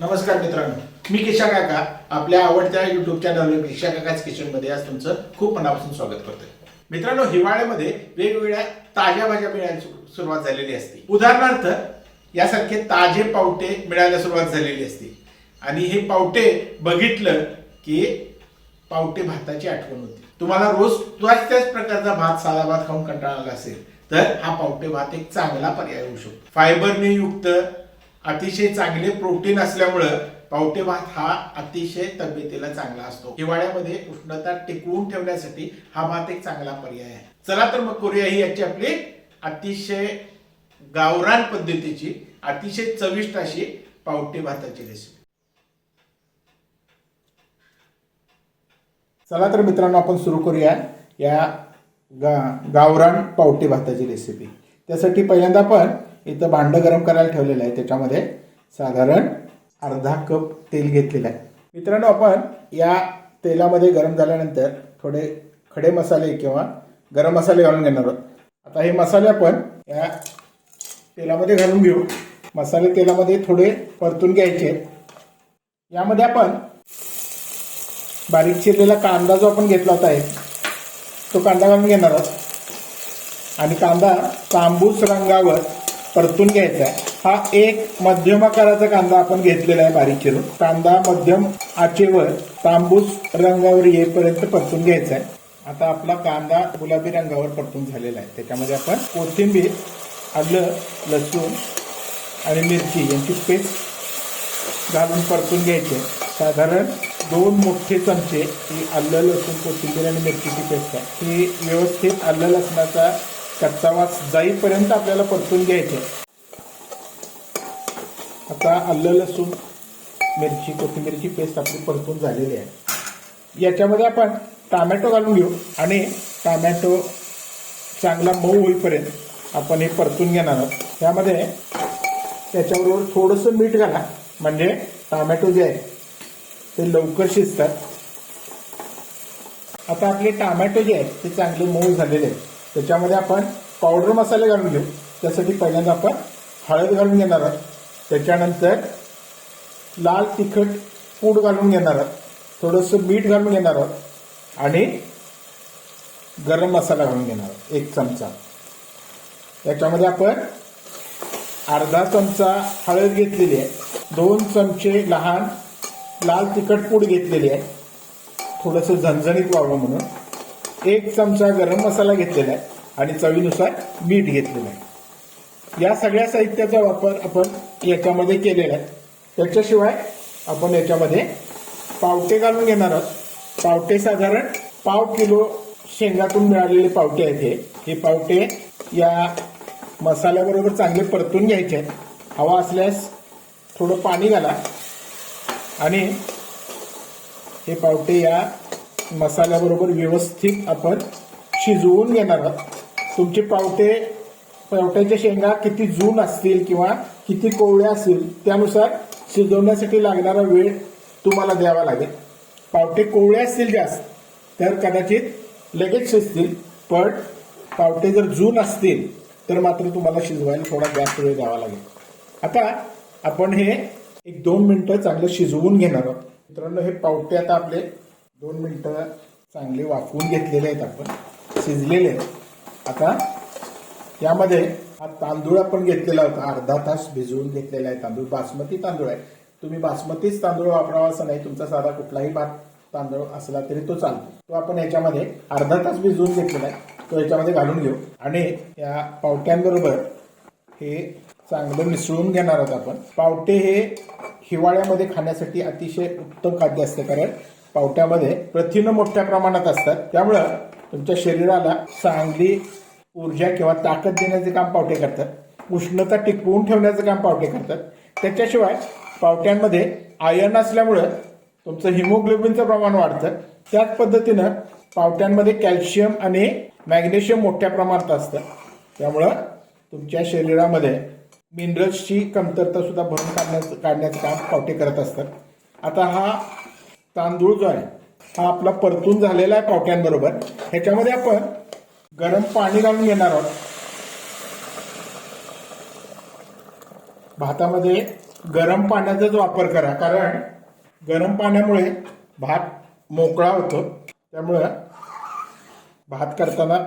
नमस्कार मित्रांनो. मी किशा काका आपल्या आवडत्या युट्यूब चॅनलवर किशा काकाच किचनमध्ये आज तुमचं खूप मनापासून स्वागत करतोय. मित्रांनो हिवाळ्यामध्ये वेगवेगळ्या ताज्या भाज्या मिळायला सुरुवात झालेली असते. उदाहरणार्थ यासारखे ताजे पावटे मिळायला सुरुवात झालेली असते. आणि हे पावटे बघितलं की पावटे भाताची आठवण होती. तुम्हाला रोज त्याच त्याच प्रकारचा भात साधा भात खाऊन कंटाळा आला असेल तर हा पावटे भात एक चांगला पर्याय होऊ शकतो. फायबरने युक्त अतिशय चांगले प्रोटीन असल्यामुळं पावटे भात हा अतिशय तब्येतीला चांगला असतो. हिवाळ्यामध्ये उष्णता टिकवून ठेवण्यासाठी हा भात एक चांगला पर्याय आहे. चला तर मग करूया ही याची आपली अतिशय गावरान पद्धतीची अतिशय चविष्ट अशी पावटे भाताची रेसिपी चला तर मित्रांनो आपण सुरू करूया या गा गावरान पावटे भाताची रेसिपी त्यासाठी पहिल्यांदा आपण इथं भांडं गरम करायला ठेवलेलं आहे. त्याच्यामध्ये साधारण अर्धा कप तेल घेतलेलं आहे. मित्रांनो आपण या तेलामध्ये गरम झाल्यानंतर थोडे खडे मसाले किंवा गरम मसाले घालून घेणार आहोत. आता हे मसाले आपण या तेलामध्ये घालून घेऊ. मसाले तेलामध्ये थोडे परतून घ्यायचे. यामध्ये आपण बारीक चिरलेला कांदा जो आपण घेतला होता तो कांदा घालून घेणार आहोत. आणि कांदा तांबूस रंगावर परतून घ्यायचा आहे. हा एक मध्यम आकाराचा कांदा आपण घेतलेला आहे बारीक चिरून कांदा मध्यम आचेवर तांबूस रंगावर येईपर्यंत परतून घ्यायचा आहे. आता आपला कांदा गुलाबी रंगावर परतून झालेला आहे. त्याच्यामध्ये आपण कोथिंबीर आलं लसूण आणि मिरची यांची पेस्ट घालून परतून घ्यायचे साधारण दोन मोठे चमचे ही आलं लसूण कोथिंबीर आणि मिरचीची पेस्ट आहे. ही व्यवस्थित आलं लसणाचा कच्चा वास जाईपर्यंत आपल्याला परतून घ्यायचे. आता आलं लसूण मिरची कोथिंबीरची पेस्ट आपली परतून झालेली आहे. याच्यामध्ये आपण टामॅटो घालून घेऊ आणि टामॅटो चांगला मऊ होईपर्यंत आपण हे परतून घेणार आहोत. त्यामध्ये त्याच्याबरोबर थोडंसं मीठ घाला म्हणजे टोमॅटो जे आहे ते लवकर शिजतात. आता आपले टोमॅटो जे आहेत ते चांगले मऊ झालेले आहेत. त्याच्यामध्ये आपण पावडर मसाले घालून घेऊ. त्यासाठी पहिल्यांदा आपण हळद घालून घेणार आहोत. त्याच्यानंतर लाल तिखट पूड घालून घेणार आहोत. थोडंसं मीठ घालून घेणार आहोत. आणि गरम मसाला घालून घेणार आहोत. एक चमचा. त्याच्यामध्ये आपण अर्धा चमचा हळद घेतलेली आहे. दोन चमचे लहान लाल तिखट पूड घेतलेली आहे. थोडंसं झणझणीत व्हावं म्हणून. एक चमचा गरम मसाला घेतलेला आहे आणि चवीनुसार मीठ घेतलेलं आहे. या सगळ्या साहित्याचा वापर आपण याच्यामध्ये केलेला आहे. त्याच्याशिवाय आपण याच्यामध्ये पावटे घालून घेणार आहोत. पावटे साधारण पाव किलो शेंगातून मिळालेले पावटे आहेत हे. हे पावटे या मसाल्याबरोबर चांगले परतून घ्यायचे आहेत. हवा असल्यास थोडं पाणी घाला. आणि हे पावटे या मसाल्याबरोबर व्यवस्थित आपण शिजवून घेणार आहोत. तुमचे पावटे पावट्याच्या शेंगा किती जून असतील किंवा किती कोवळ्या असतील त्यानुसार शिजवण्यासाठी लागणारा वेळ तुम्हाला द्यावा लागेल. पावटे कोवळे असतील जास्त तर कदाचित लगेच शिजतील पण पावटे जर जून असतील तर मात्र तुम्हाला शिजवायला थोडा जास्त वेळ द्यावा लागेल. आता आपण हे एक दोन मिनिटं चांगलं शिजवून घेणार आहोत. मित्रांनो हे पावटे आता आपले दोन मिनटं चांगले वाफवून घेतलेले आहेत आपण. शिजलेले आहेत. आता यामध्ये हा तांदूळ आपण घेतलेला होता. अर्धा तास भिजवून घेतलेला आहे तांदूळ. बासमती तांदूळ आहे. तुम्ही बासमतीच तांदूळ वापरावा असं नाही. तुमचा साधा कुठलाही भात तांदूळ असला तरी तो चालतो. तो आपण याच्यामध्ये अर्धा तास भिजवून घेतलेला आहे. तो याच्यामध्ये घालून घेऊ. आणि या पावट्यांबरोबर हे चांगलं मिसळून घेणार आहोत आपण. पावटे हे हिवाळ्यामध्ये खाण्यासाठी अतिशय उत्तम खाद्य असते. कारण पावट्यामध्ये प्रथिनं मोठ्या प्रमाणात असतात. त्यामुळं तुमच्या शरीराला चांगली ऊर्जा किंवा ताकद देण्याचे काम पावटे करतात. उष्णता टिकवून ठेवण्याचं काम पावटे करतात. त्याच्याशिवाय पावट्यांमध्ये आयर्न असल्यामुळं तुमचं हिमोग्लोबिनचं प्रमाण वाढतं. त्याच पद्धतीनं पावट्यांमध्ये कॅल्शियम आणि मॅग्नेशियम मोठ्या प्रमाणात असतं. त्यामुळं तुमच्या शरीरामध्ये मिनरल्सची कमतरता सुद्धा भरून काढण्याचं काढण्याचं काम पावटे करत असतात. आता हा तांदूळ जो आहे हा आपला परतून झालेला आहे पावट्यांबरोबर. ह्याच्यामध्ये आपण गरम पाणी घालून घेणार आहोत. भातामध्ये गरम पाण्याचाच वापर करा कारण गरम पाण्यामुळे भात मोकळा होतो. त्यामुळं भात करताना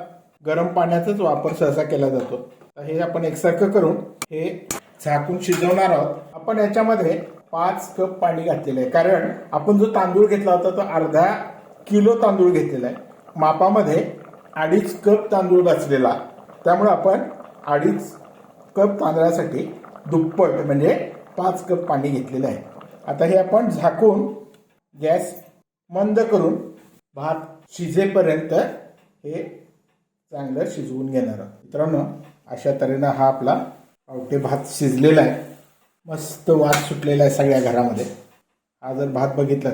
गरम पाण्याचाच वापर सहसा केला जातो. तर हे आपण एकसारखं करून हे झाकून शिजवणार आहोत. आपण याच्यामध्ये पाच कप पाणी घातलेलं आहे. कारण आपण जो तांदूळ घेतला होता तो अर्धा किलो तांदूळ घेतलेला आहे. मापामध्ये अडीच कप तांदूळ घातलेला. त्यामुळे आपण अडीच कप तांदळासाठी दुप्पट म्हणजे पाच कप पाणी घेतलेलं आहे. आता हे आपण झाकून गॅस मंद करून भात शिजेपर्यंत हे चांगलं शिजवून घेणार आहोत. मित्रांनो अशा तऱ्हेनं हा आपला पावटे भात शिजलेला आहे. मस्त वास सुटलेला आहे सगळ्या घरामध्ये. हा जर भात बघितला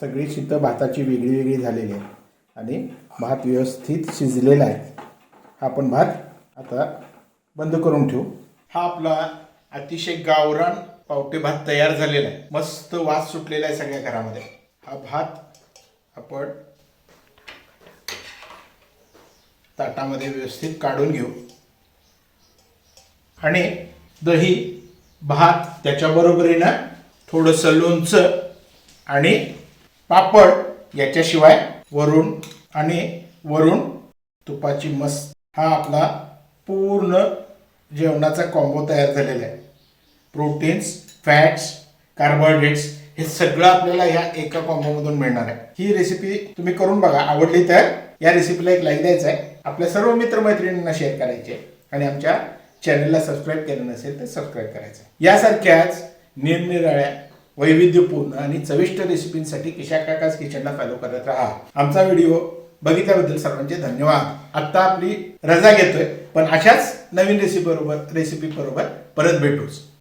सगळी शीतं भाताची वेगळी वेगळी झालेली आहे आणि भात व्यवस्थित शिजलेला आहे. हा आपण भात आता बंद करून ठेवू. हा आपला अतिशय गावरान पावटे भात तयार झालेला आहे. मस्त वास सुटलेला आहे सगळ्या घरामध्ये. हा भात आपण ताटामध्ये व्यवस्थित काढून घेऊ. आणि दही भात त्याच्याबरोबरीनं थोडंसं लोणचं आणि पापड याच्याशिवाय वरून आणि वरून तुपाची मस्त हा आपला पूर्ण जेवणाचा कॉम्बो तयार झालेला आहे. प्रोटीन्स फॅट्स कार्बोहायड्रेट्स हे सगळं आपल्याला ह्या एका कॉम्बोमधून मिळणार आहे. ही रेसिपी तुम्ही करून बघा आवडली तर या रेसिपीला एक लाईक द्यायचा आहे. आपल्या सर्व मित्रमैत्रिणींना शेअर करायचे आणि आमच्या चॅनलला सबस्क्राईब केलं नसेल तर सबस्क्राईब करायचं. यासारख्याच निरनिराळ्या वैविध्यपूर्ण आणि चविष्ट रेसिपींसाठी किशा काकाच किचनला फॉलो करत राहा. आमचा व्हिडिओ बघितल्याबद्दल सर्वांचे धन्यवाद. आत्ता आपली रजा घेतोय पण अशाच नवीन रेसिपी बरोबर रेसिपी बरोबर परत भेटूच.